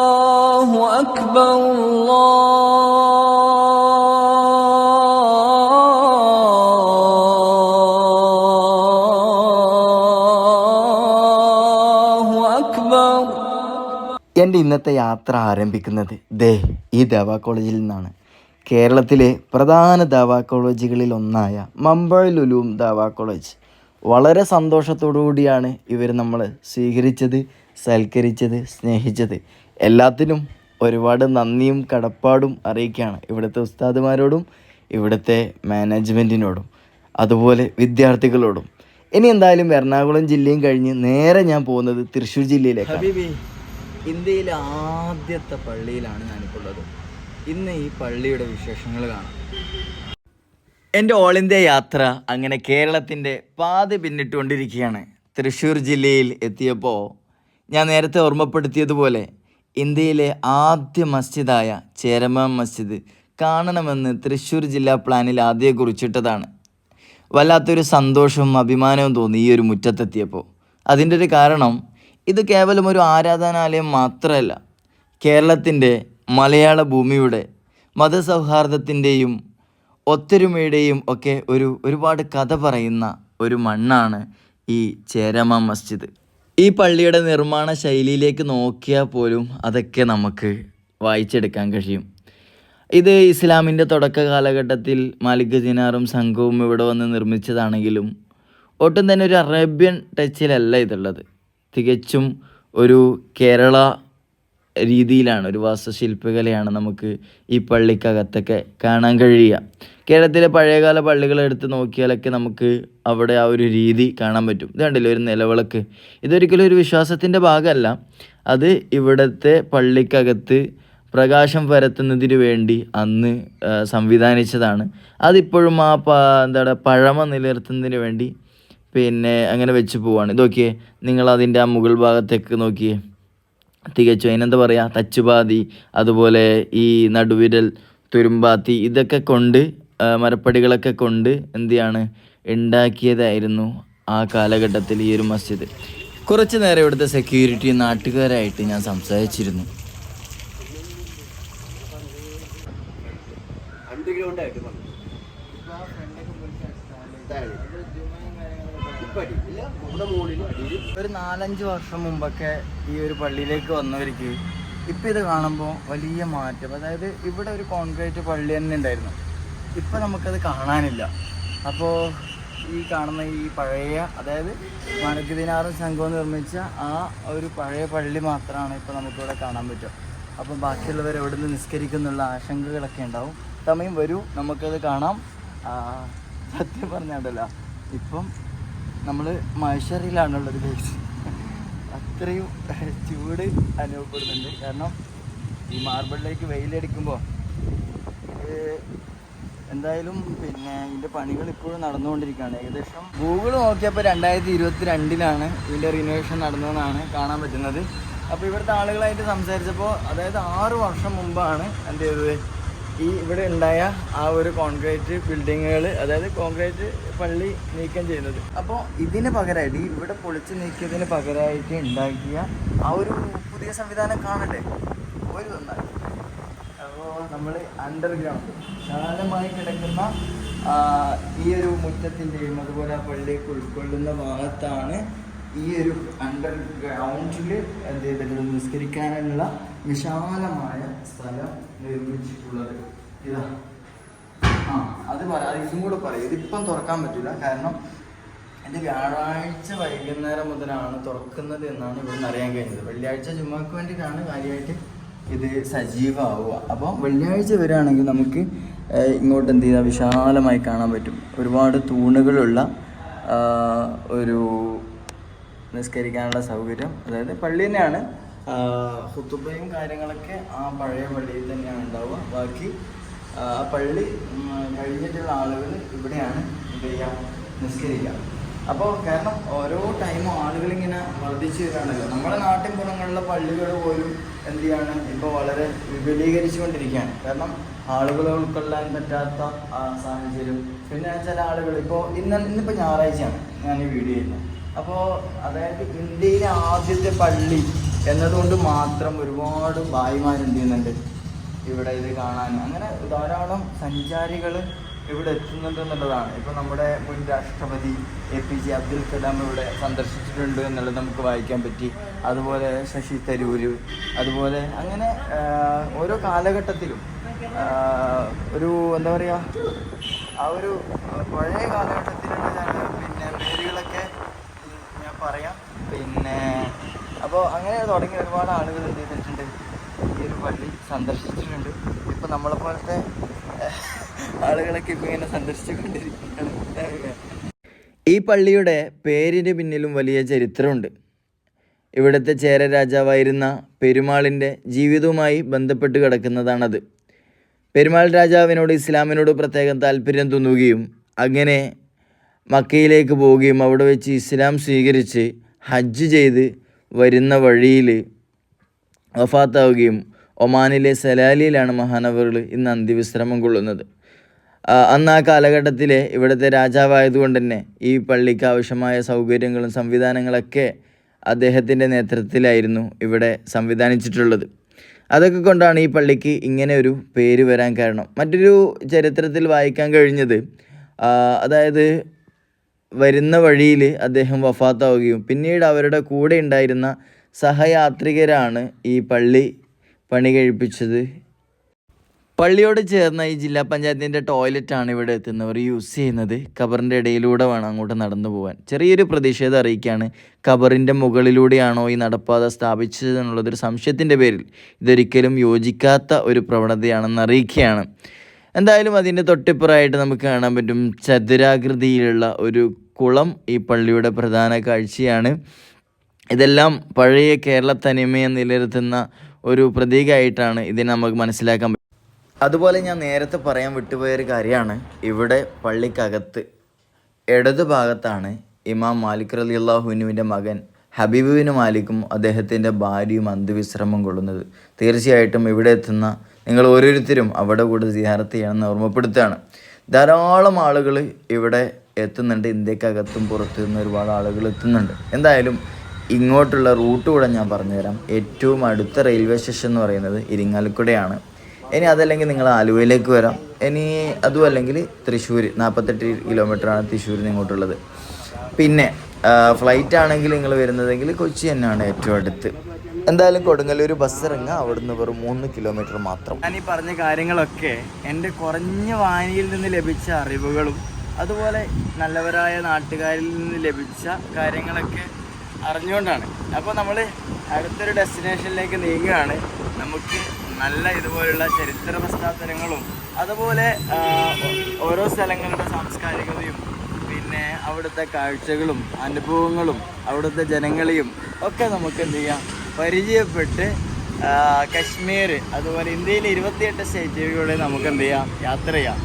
الله أكبر الله أكبر എൻ്റെ ഇന്നത്തെ യാത്ര ആരംഭിക്കുന്നത് ദേ ഈ ദവാ കോളേജിൽ നിന്നാണ് കേരളത്തിലെ പ്രധാന ദവാ കോളേജുകളിൽ ഒന്നായ മമ്പഴ ലുലൂം ദവാ കോളേജ് വളരെ സന്തോഷത്തോടു കൂടിയാണ് ഇവർ നമ്മൾ സ്വീകരിച്ചത് സൽക്കരിച്ചത് സ്നേഹിച്ചത്. എല്ലാത്തിനും ഒരുപാട് നന്ദിയും കടപ്പാടും അറിയിക്കുകയാണ് ഇവിടുത്തെ ഉസ്താദുമാരോടും ഇവിടുത്തെ മാനേജ്മെന്റിനോടും അതുപോലെ വിദ്യാർത്ഥികളോടും. ഇനി എന്തായാലും എറണാകുളം ജില്ലയും കഴിഞ്ഞ് നേരെ ഞാൻ പോകുന്നത് തൃശ്ശൂർ ജില്ലയിലേക്ക് ഹബീബി ഇന്ത്യയിലെ ആദ്യത്തെ പള്ളിയിലാണ് ഞാനിപ്പോൾ ഉള്ളത്. ഇന്ന് ഈ പള്ളിയുടെ വിശേഷങ്ങൾ കാണാം. എന്റെ ഓൾ ഇന്ത്യ യാത്ര അങ്ങനെ കേരളത്തിന്റെ പാതി പിന്നിട്ടുകൊണ്ടിരിക്കുകയാണ്. തൃശ്ശൂർ ജില്ലയിൽ എത്തിയപ്പോൾ ഞാൻ നേരത്തെ ഓർമ്മപ്പെടുത്തിയതുപോലെ ഇന്ത്യയിലെ ആദ്യ മസ്ജിദായ ചേരമ മസ്ജിദ് കാണണമെന്ന് തൃശ്ശൂർ ജില്ലാ പ്ലാനിൽ ആദ്യം കുറിച്ചിട്ടതാണ്. വല്ലാത്തൊരു സന്തോഷവും അഭിമാനവും തോന്നി ഈ ഒരു മുറ്റത്തെത്തിയപ്പോൾ. അതിന്റെ ഒരു കാരണം ഇത് കേവലം ഒരു ആരാധനാലയം മാത്രമല്ല. കേരളത്തിന്റെ മലയാള ഭൂമിയുടെ മതസൗഹാർദ്ദത്തിന്റെയും ഒത്തൊരുമയുടെയും ഒക്കെ ഒരു ഒരുപാട് കഥ പറയുന്ന ഒരു മണ്ണാണ് ഈ ചേരമ മസ്ജിദ്. ഈ പള്ളിയുടെ നിർമ്മാണ ശൈലിയിലേക്ക് നോക്കിയാൽ പോലും അതൊക്കെ നമുക്ക് വായിച്ചെടുക്കാൻ കഴിയും. ഇത് ഇസ്ലാമിന്റെ തുടക്ക കാലഘട്ടത്തിൽ മാലിക് ദിനാറും സംഘവും ഇവിടെ വന്ന് നിർമ്മിച്ചതാണെങ്കിലും ഒട്ടും തന്നെ ഒരു അറേബ്യൻ ടച്ചിലല്ല ഇതുള്ളത്. തികച്ചും ഒരു കേരള രീതിയിലാണ് ഒരു വാസ്തുശില്പകലയാണ് നമുക്ക് ഈ പള്ളിക്കകത്തൊക്കെ കാണാൻ കഴിയുക. കേരളത്തിലെ പഴയകാല പള്ളികൾ എടുത്ത് നോക്കിയാലൊക്കെ നമുക്ക് അവിടെ ആ ഒരു രീതി കാണാൻ പറ്റും. ഇത് കണ്ടില്ലേ ഒരു നിലവിളക്ക്. ഇതൊരിക്കലും ഒരു വിശ്വാസത്തിന്റെ ഭാഗമല്ല. അത് ഇവിടുത്തെ പള്ളിക്കകത്ത് പ്രകാശം പരത്തുന്നതിന് വേണ്ടി അന്ന് സംവിധാനിച്ചതാണ്. അതിപ്പോഴും ആ പ പറയുക പഴമ നിലനിർത്തുന്നതിന് വേണ്ടി പിന്നെ അങ്ങനെ വെച്ച് പോവാണ്. ഇതൊക്കെ നിങ്ങൾ അതിന്റെ ആ മുകൾ ഭാഗത്തേക്ക് നോക്കിയേ. തികച്ചും അതിനെന്താ പറയുക തച്ചുപാതി അതുപോലെ ഈ നടുവിരൽ തുരുമ്പാത്തി ഇതൊക്കെ കൊണ്ട് മരപ്പടികളൊക്കെ കൊണ്ട് എന്തിയാണ് ഉണ്ടാക്കിയതായിരുന്നു ആ കാലഘട്ടത്തിൽ ഈ ഒരു മസ്ജിദ്. കുറച്ച് നേരം ഇവിടുത്തെ സെക്യൂരിറ്റി നാട്ടുകാരായിട്ട് ഞാൻ സംസാരിച്ചിരുന്നു. ഒരു നാലഞ്ച് വർഷം മുമ്പൊക്കെ ഈ ഒരു പള്ളിയിലേക്ക് വന്നവർക്ക് ഇപ്പം ഇത് കാണുമ്പോൾ വലിയ മാറ്റം. അതായത് ഇവിടെ ഒരു കോൺക്രീറ്റ് പള്ളി തന്നെ ഉണ്ടായിരുന്നു. ഇപ്പം നമുക്കത് കാണാനില്ല. അപ്പോൾ ഈ കാണുന്ന ഈ പഴയ അതായത് മണക്കുദിനാറും സംഘവും നിർമ്മിച്ച ആ ഒരു പഴയ പള്ളി മാത്രമാണ് ഇപ്പോൾ നമുക്കിവിടെ കാണാൻ പറ്റുക. അപ്പം ബാക്കിയുള്ളവർ എവിടെ നിന്ന് നിസ്കരിക്കുന്നുള്ള ആശങ്കകളൊക്കെ ഉണ്ടാവും. സമയം വരൂ നമുക്കത് കാണാം. സത്യം പറഞ്ഞാണ്ടല്ലോ. ഇപ്പം നമ്മൾ മഴശ്ശേരിയിലാണുള്ളത് ഗൈസ് അത്രയും ചൂട് അനുഭവപ്പെടുന്നുണ്ട്. കാരണം ഈ മാർബിളിലേക്ക് വെയിലടിക്കുമ്പോൾ എന്തായാലും പിന്നെ ഇതിന്റെ പണികൾ ഇപ്പോഴും നടന്നുകൊണ്ടിരിക്കുകയാണ്. ഏകദേശം ഗൂഗിൾ നോക്കിയപ്പോൾ രണ്ടായിരത്തി ഇരുപത്തി രണ്ടിലാണ് ഇതിന്റെ റിനോവേഷൻ നടന്നതെന്നാണ് കാണാൻ പറ്റുന്നത്. അപ്പോൾ ഇവിടുത്തെ ആളുകളായിട്ട് സംസാരിച്ചപ്പോൾ അതായത് ആറ് വർഷം മുമ്പാണ് എന്ത് ചെയ്തത്? ഈ ഇവിടെ ഉണ്ടായ ആ ഒരു കോൺക്രീറ്റ് ബിൽഡിങ്ങുകൾ അതായത് കോൺക്രീറ്റ് പള്ളി നീക്കം ചെയ്യുന്നത്. അപ്പോൾ ഇതിന് പകരമായിട്ട് ഈ ഇവിടെ പൊളിച്ച് നീക്കിയതിന് പകരമായിട്ട് ഉണ്ടാക്കിയ ആ ഒരു പുതിയ സംവിധാനം കാണണ്ടേ? ഒരു അപ്പോൾ നമ്മൾ അണ്ടർഗ്രൗണ്ട് ശാലമായി കിടക്കുന്ന ഈ ഒരു മുറ്റത്തിന്റെയും അതുപോലെ ആ പള്ളിയൊക്കെ ഉൾക്കൊള്ളുന്ന ഭാഗത്താണ് ഈ ഒരു അണ്ടർഗ്രൗണ്ടിൽ എന്ത് ചെയ്തിട്ടുള്ളത്? നിസ്കരിക്കാനുള്ള വിശാലമായ സ്ഥലം നിർമ്മിച്ചിട്ടുള്ളത്. ഇതാ. ആ അത് പറയാം ഇതും കൂടെ പറയും. ഇതിപ്പം തുറക്കാൻ പറ്റില്ല കാരണം ഇത് വ്യാഴാഴ്ച വൈകുന്നേരം മുതലാണ് തുറക്കുന്നത് എന്നാണ് ഇവിടുന്ന് അറിയാൻ കഴിഞ്ഞത്. വെള്ളിയാഴ്ച ചുമ്മാക്ക് വേണ്ടിയിട്ടാണ് കാര്യമായിട്ട് ഇത് സജീവമാവുക. അപ്പോൾ വെള്ളിയാഴ്ച വരികയാണെങ്കിൽ നമുക്ക് ഇങ്ങോട്ട് എന്ത് ചെയ്താൽ വിശാലമായി കാണാൻ പറ്റും. ഒരുപാട് തൂണുകളുള്ള ഒരു നിസ്കരിക്കാനുള്ള സൗകര്യം. അതായത് പള്ളി തന്നെയാണ്. ഹുത്തുബയും കാര്യങ്ങളൊക്കെ ആ പഴയ പള്ളിയിൽ തന്നെയാണ് ഉണ്ടാവുക. ബാക്കി ആ പള്ളി കഴിഞ്ഞിട്ടുള്ള ആളുകൾ ഇവിടെയാണ് എന്ത് ചെയ്യുക? നിസ്കരിക്കുക. അപ്പോൾ കാരണം ഓരോ ടൈമും ആളുകൾ ഇങ്ങനെ വർദ്ധിച്ചു വരികയാണല്ലോ. നമ്മുടെ നാട്ടിൻ പുറങ്ങളിലെ പള്ളികൾ പോലും എന്ത് ചെയ്യാണ് ഇപ്പോൾ വളരെ വിപുലീകരിച്ചുകൊണ്ടിരിക്കുകയാണ്. കാരണം ആളുകളെ ഉൾക്കൊള്ളാൻ പറ്റാത്ത സാഹചര്യം. പിന്നെ ചില ആളുകൾ ഇപ്പോൾ ഇന്ന് ഇന്നിപ്പോൾ ഞായറാഴ്ചയാണ് ഞാൻ ഈ വീഡിയോ ചെയ്യുന്നത്. അപ്പോൾ അതായത് ഇന്ത്യയിലെ ആദ്യത്തെ പള്ളി എന്നതുകൊണ്ട് മാത്രം ഒരുപാട് ഭായിമാർ എന്ത് ചെയ്യുന്നുണ്ട് ഇവിടെ ഇത് കാണാൻ. അങ്ങനെ ധാരാളം സഞ്ചാരികൾ ഇവിടെ എത്തുന്നുണ്ട് എന്നുള്ളതാണ്. ഇപ്പോൾ നമ്മുടെ മുൻ രാഷ്ട്രപതി A P J Abdul Kalam ഇവിടെ സന്ദർശിച്ചിട്ടുണ്ട് എന്നുള്ളത് നമുക്ക് വായിക്കാൻ പറ്റി. അതുപോലെ ശശി തരൂര് അതുപോലെ അങ്ങനെ ഓരോ കാലഘട്ടത്തിലും ഒരു എന്താ പറയുക ആ ഒരു പഴയ കാലഘട്ടത്തിലുള്ള പിന്നെ പേരുകളൊക്കെ പറയാം. പിന്നെ അപ്പോൾ അങ്ങനെ തുടങ്ങി ഒരുപാട് ആളുകൾ എന്ത് ചെയ്തിട്ടുണ്ട്? ഈ ഒരു പള്ളി സന്ദർശിച്ചിട്ടുണ്ട്. ഇപ്പോൾ നമ്മളെ പോലത്തെ ആളുകളൊക്കെ ഇപ്പോൾ ഇങ്ങനെ സന്ദർശിച്ചുകൊണ്ടിരിക്കുകയാണ്. ഈ പള്ളിയുടെ പേരിന് പിന്നിലും വലിയ ചരിത്രമുണ്ട്. ഇവിടുത്തെ ചേര രാജാവായിരുന്ന പെരുമാളിന്റെ ജീവിതവുമായി ബന്ധപ്പെട്ട് കിടക്കുന്നതാണത്. പെരുമാൾ രാജാവിനോട് ഇസ്ലാമിനോട് പ്രത്യേകം താല്പര്യം തോന്നുകയും അങ്ങനെ മക്കയിലേക്ക് പോവുകയും അവിടെ വെച്ച് ഇസ്ലാം സ്വീകരിച്ച് ഹജ്ജ് ചെയ്ത് വരുന്ന വഴിയിൽ വഫാത്താവുകയും ഒമാനിലെ സലാലിയിലാണ് മഹാനവറുകൾ ഇന്ന് അന്ത്യവിശ്രമം കൊള്ളുന്നത്. അന്ന് ആ കാലഘട്ടത്തിലെ ഇവിടുത്തെ രാജാവായതുകൊണ്ട് തന്നെ ഈ പള്ളിക്ക് ആവശ്യമായ സൗകര്യങ്ങളും സംവിധാനങ്ങളൊക്കെ അദ്ദേഹത്തിന്റെ നേതൃത്വത്തിലായിരുന്നു ഇവിടെ സംവിധാനിച്ചിട്ടുള്ളത്. അതൊക്കെ കൊണ്ടാണ് ഈ പള്ളിക്ക് ഇങ്ങനെ ഒരു പേര് വരാൻ കാരണം. മറ്റൊരു ചരിത്രത്തിൽ വായിക്കാൻ കഴിഞ്ഞത് അതായത് വരുന്ന വഴിയിൽ അദ്ദേഹം വഫാത്താവുകയും പിന്നീട് അവരുടെ കൂടെ ഉണ്ടായിരുന്ന സഹയാത്രികരാണ് ഈ പള്ളി പണി കഴിപ്പിച്ചത്. പള്ളിയോട് ചേർന്ന ഈ ജില്ലാ പഞ്ചായത്തിന്റെ ടോയ്ലറ്റാണ് ഇവിടെ എത്തുന്നവർ യൂസ് ചെയ്യുന്നത്. ഖബറിന്റെ ഇടയിലൂടെ വേണം അങ്ങോട്ട് നടന്നു പോകാൻ ചെറിയൊരു പ്രതിഷേധം അറിയിക്കുകയാണ്. ഖബറിന്റെ മുകളിലൂടെയാണോ ഈ നടപ്പാത സ്ഥാപിച്ചതെന്നുള്ളതൊരു സംശയത്തിന്റെ പേരിൽ ഇതൊരിക്കലും യോജിക്കാത്ത ഒരു പ്രവണതയാണെന്ന് അറിയിക്കുകയാണ്. എന്തായാലും അതിന്റെ തൊട്ടിപ്പുറമായിട്ട് നമുക്ക് കാണാൻ പറ്റും ചതുരാകൃതിയിലുള്ള ഒരു കുളം ഈ പള്ളിയുടെ പ്രധാന കാഴ്ചയാണ്. ഇതെല്ലാം പഴയ കേരള തനിമയെ നിലനിർത്തുന്ന ഒരു പ്രതീകമായിട്ടാണ് ഇതിനെ നമുക്ക് മനസ്സിലാക്കാൻ പറ്റും അതുപോലെ ഞാൻ നേരത്തെ പറയാൻ വിട്ടുപോയൊരു കാര്യമാണ്. ഇവിടെ പള്ളിക്കകത്ത് ഇടതു ഭാഗത്താണ് ഇമാം മാലിക് റലി അള്ളാഹുനുവിന്റെ മകൻ ഹബീബുവിന് മാലിക്കും അദ്ദേഹത്തിന്റെ ഭാര്യയും അന്ത്യവിശ്രമം കൊള്ളുന്നത്. തീർച്ചയായിട്ടും ഇവിടെ എത്തുന്ന നിങ്ങൾ ഓരോരുത്തരും അവിടെ കൂടെ സിയാറത്ത് ചെയ്യണമെന്ന് ഓർമ്മപ്പെടുത്തുകയാണ്. ധാരാളം ആളുകൾ ഇവിടെ എത്തുന്നുണ്ട്. ഇന്ത്യക്കകത്തും പുറത്തു നിന്ന് ഒരുപാട് ആളുകൾ എത്തുന്നുണ്ട്. എന്തായാലും ഇങ്ങോട്ടുള്ള റൂട്ട് കൂടെ ഞാൻ പറഞ്ഞുതരാം. ഏറ്റവും അടുത്ത റെയിൽവേ സ്റ്റേഷൻ എന്ന് പറയുന്നത് ഇരിങ്ങാലക്കുടയാണ്. ഇനി അതല്ലെങ്കിൽ നിങ്ങൾ ആലുവയിലേക്ക് വരാം. ഇനി അതുമല്ലെങ്കിൽ തൃശ്ശൂർ നാൽപ്പത്തെട്ട് കിലോമീറ്ററാണ് തൃശ്ശൂരിൽ നിന്ന് ഇങ്ങോട്ടുള്ളത്. പിന്നെ ഫ്ലൈറ്റ് ആണെങ്കിൽ നിങ്ങൾ വരുന്നതെങ്കിൽ കൊച്ചി തന്നെയാണ് ഏറ്റവും അടുത്ത്. എന്തായാലും കൊടുങ്ങല്ലൂർ ബസ് ഇറങ്ങുക. അവിടുന്ന് വെറും മൂന്ന് കിലോമീറ്റർ മാത്രം. ഞാൻ ഈ പറഞ്ഞ കാര്യങ്ങളൊക്കെ എന്റെ കുറഞ്ഞ വായനയിൽ നിന്ന് ലഭിച്ച അറിവുകളും അതുപോലെ നല്ലവരായ നാട്ടുകാരിൽ നിന്ന് ലഭിച്ച കാര്യങ്ങളൊക്കെ അറിഞ്ഞുകൊണ്ടാണ്. അപ്പോൾ നമ്മൾ അടുത്തൊരു ഡെസ്റ്റിനേഷനിലേക്ക് നീങ്ങുകയാണ്. നമുക്ക് നല്ല ഇതുപോലുള്ള ചരിത്ര പശ്ചാത്തലങ്ങളും അതുപോലെ ഓരോ സ്ഥലങ്ങളുടെ സാംസ്കാരികതയും പിന്നെ അവിടുത്തെ കാഴ്ചകളും അനുഭവങ്ങളും അവിടുത്തെ ജനങ്ങളെയും ഒക്കെ നമുക്ക് എന്ത് ചെയ്യാം? പരിചയപ്പെട്ട് കശ്മീർ അതുപോലെ ഇന്ത്യയിലെ ഇരുപത്തിയെട്ട് സ്റ്റേറ്റുകളിലൂടെ നമുക്ക് എന്ത് ചെയ്യാം? യാത്ര ചെയ്യാം.